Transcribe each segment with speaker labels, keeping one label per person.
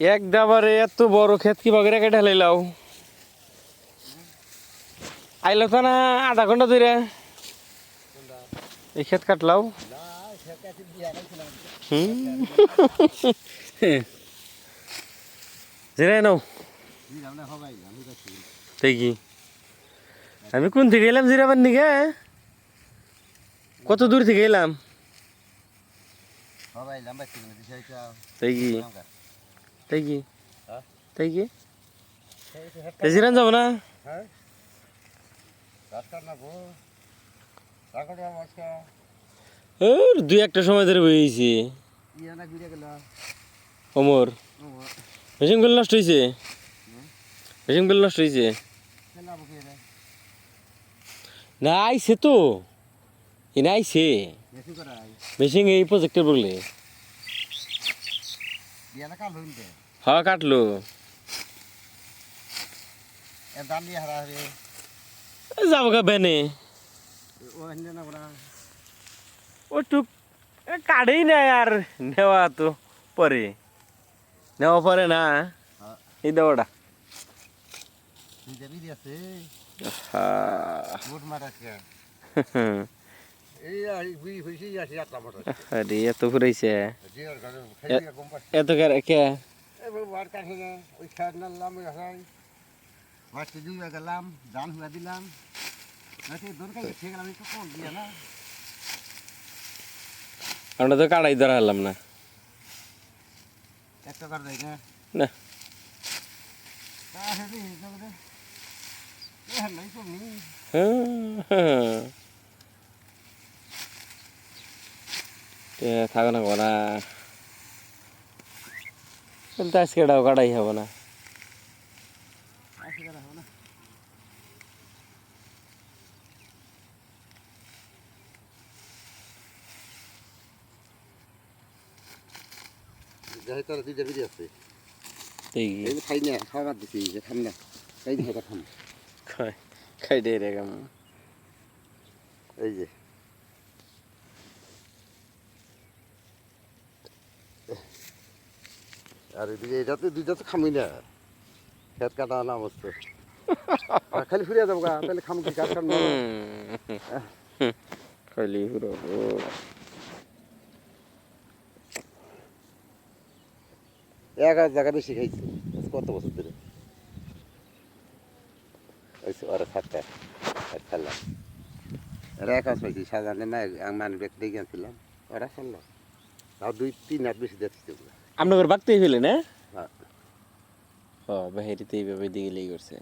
Speaker 1: এক দাবারে এত বড় ক্ষেত কি বগেরা কেটে লাইলাও আইলো তো না আধা ঘণ্টা ধরে এই ক্ষেত কাটলাও? জেনে নাও। তাই আমি কোন থেকে এলাম জিরাবার নিকে? কত দূর থেকে এলাম? তাই তাই কি?
Speaker 2: হ্যাঁ?
Speaker 1: তাই কি? তাই জিরান যাব না? দুই একটা সময় ধরে বইছি অমর মেশিনগুলো নষ্ট হয়েছে মেশিনগুলো নষ্ট হয়েছে না আইছে তো। এনে আইছে। মেশিন এই প্রজেক্টের বললে। হ্যাঁ কাটলো। এ যাব গা বেনে। ও টুক এ কাটেই না আর নেওয়া তো পরে। নেওয়া পরে না। এই দেওয়াটা আরে এত ফুরাইছে এত কে? কে
Speaker 2: গেলাম ধান হুয়া দিলাম।
Speaker 1: আমরা তো কাড়াই ধরা হলাম না।
Speaker 2: একটা কর না।
Speaker 1: না
Speaker 2: তাহলে এই নাই তো নি
Speaker 1: এ থাকো না কোনা কিন্তু আজকে এটাও কাটাই হবে না
Speaker 2: আসে গেল হবে না যাই তোর দুইটা বিড়ি আছে
Speaker 1: তাই কি
Speaker 2: এই খাই না খাওয়া বাদ দিছি যে খাম না খাই না খাম
Speaker 1: খাই খাই দে রে কাম
Speaker 2: এই যে আর এদিকে এটা তো দুইটা তো খামি না। খেত কাটা না আর খালি ফিরে যাব গা তাহলে খাম কি কাজ না
Speaker 1: খালি পুরো
Speaker 2: এক হাজার জায়গা বেশি খাইছি কত বছর ধরে? ওই ওরা সাতটা খেললাম ওরা এক হাজার পাইছি সাজানে না মানে ব্যাগ দিয়ে গেছিলাম ওরা খেললাম তাও দুই তিন হাত বেশি দেখছি ওগুলো
Speaker 1: আপনাদের বাগতেই ফেলে না?
Speaker 2: হ্যাঁ।
Speaker 1: বাহিরিতে এইভাবে দিকে লেগে করছে।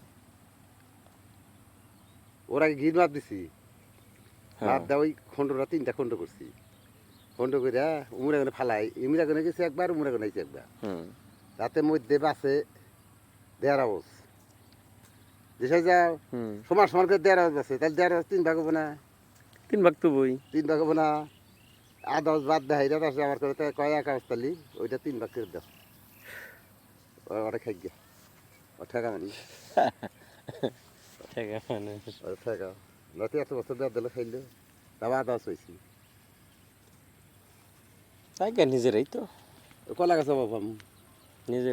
Speaker 2: ওরা গির মার দিছি।
Speaker 1: হ্যাঁ।
Speaker 2: মার দেওয়া ওই তিনটা খন্ড করছি। খন্ড করে উমরা গনে ফালাই ইমরা গনে গেছে একবার উমরা গনে গেছে একবার। তাতে মধ্যে বাসে দেড় আওয়াজ। যেসব যাও সমান সমান করে দেড় আওয়াজ আছে তাহলে দেড় আওয়াজ তিন ভাগ হব না।
Speaker 1: তিন ভাগ তো বই
Speaker 2: তিন ভাগ হব না। আধ বাদ দেয় এটা দশ আমার করে কয় এক তালি ওইটা তিন ভাগ করে দাও। ওটা খাই গিয়া ও ঠেকা মানি।
Speaker 1: ঠেকা আছে মানে।
Speaker 2: ওটা ঠেকা। নতি এত বছর দেওয়া দিলে খাইলে। আধ আওয়াজ হয়েছি।
Speaker 1: তাই নিজেরাই তো।
Speaker 2: কলা গাছ বাবা।
Speaker 1: নিজে